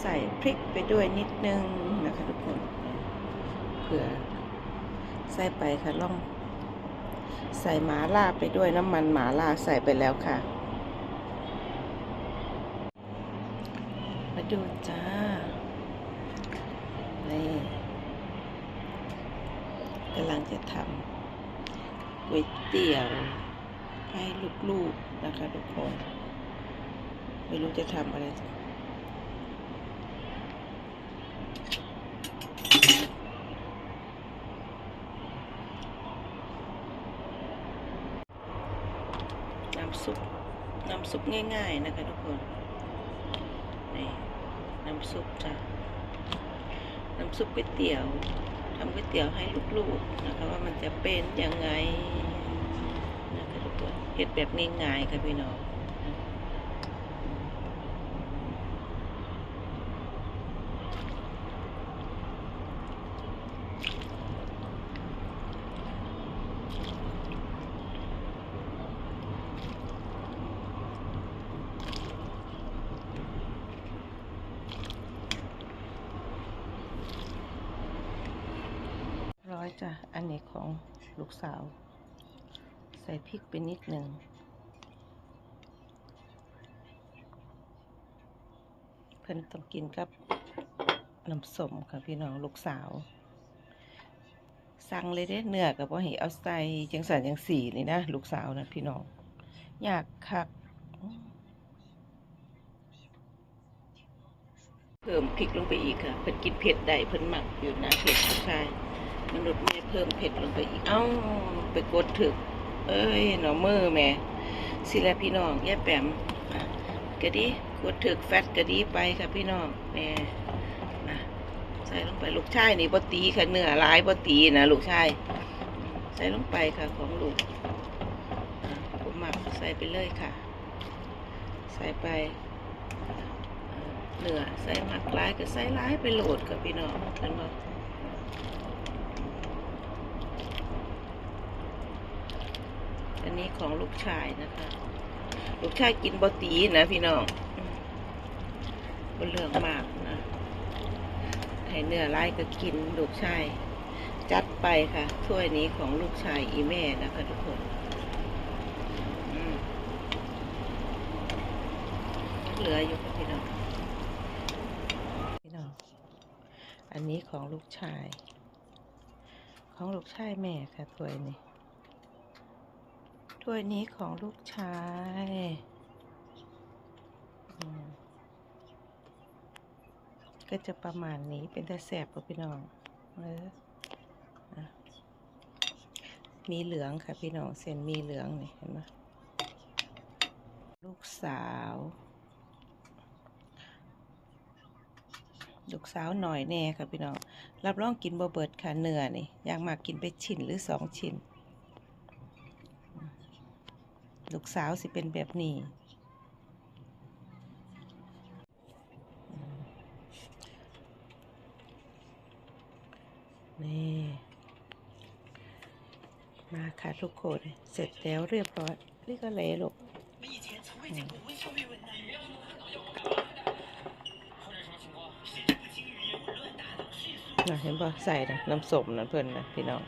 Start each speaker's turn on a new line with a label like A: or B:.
A: ใส่พริกไปด้วยนิดนึงนะคะทุกคนเผื่อใส่ไปค่ะล่อง ใส่หมาล่าไปด้วยน้ำมันหมาล่าใส่ไปแล้วค่ะ มาดูจ้านี่กำลังจะทำก๋วยเตี๋ยวให้ลูกๆนะคะทุกคน ไม่รู้จะทำอะไร น้ำซุปน้ำซุปง่าย ๆ นะคะทุกคนนี่น้ำซุปจ้ะน้ำซุปก๋วยเตี๋ยวทำก๋วยเตี๋ยวให้ลูกๆนะคะว่ามันจะเป็นยังไงนะคะทุกคนเฮ็ดแบบง่ายๆค่ะพี่น้อง จ้ะ อันนี้ของลูกสาว ใส่พริกไปนิดหนึ่ง เพิ่นต้องกินกับน้ำส้มค่ะพี่น้องลูกสาว สั่งเลยเด้เนื้อกับว่าให้เอาใส่จังสันจังสีนี่นะ ลูกสาวนะพี่น้อง อยากคักเพิ่มพริกลงไปอีกค่ะ เพิ่นกินเผ็ดได้เพิ่นหมักอยู่นะเผ็ดใช่ มนุษย์แม่เพิ่มเผ็ดลงไปอีก เอ้า ไปกดถึก เอ้ยหนอมือแม่สิแลพี่น้องแย่แปมกะดีกดถึกแฟตกะดีไปค่ะพี่น้องแม่ใส่ลงไปลูกชายนี่บตีค่ะเนื้อหลายบตีนะลูกชายใส่ลงไปค่ะของลูกผมหมักใส่ไปเลยค่ะ ใส่ไปเนื้อใส่หมักหลายก็ใส่หลายไปโหลดค่ะพี่น้องเห็นบ่ อันนี้ของลูกชายนะคะ ลูกชายกินบะตีนะพี่น้องบนเรื่องมากนะให้เนื้อไล่ก็กินลูกชาย จัดไปค่ะ ถ้วยนี้ของลูกชายอีแม่นะคะทุกคนเหลืออยู่ค่ะพี่น้องพี่น้อง อันนี้ของลูกชาย ของลูกชายแม่ค่ะถ้วยนี้ ถ้วยนี้ของลูกชายก็จะประมาณนี้เป็นต่แสบกับพี่น้องเออมีเหลืองค่ะพี่น้องเส้นมีเหลืองนี่เห็นไหมลูกสาว ลูกสาวหน่อยแน่ค่ะพี่น้อง รับรองกินบ่เบิดค่ะเนื้อนี่อยากมากกินไปชิ้นหรือสองชิ้น ลูกสาวสิเป็นแบบนี้ นี่ มาค่ะทุกคนเสร็จแล้วเรียบร้อย นี่ก็เลยลูกเห็นป่ะใส่นะน้ำส้มนะเพื่อนนะพี่น้อง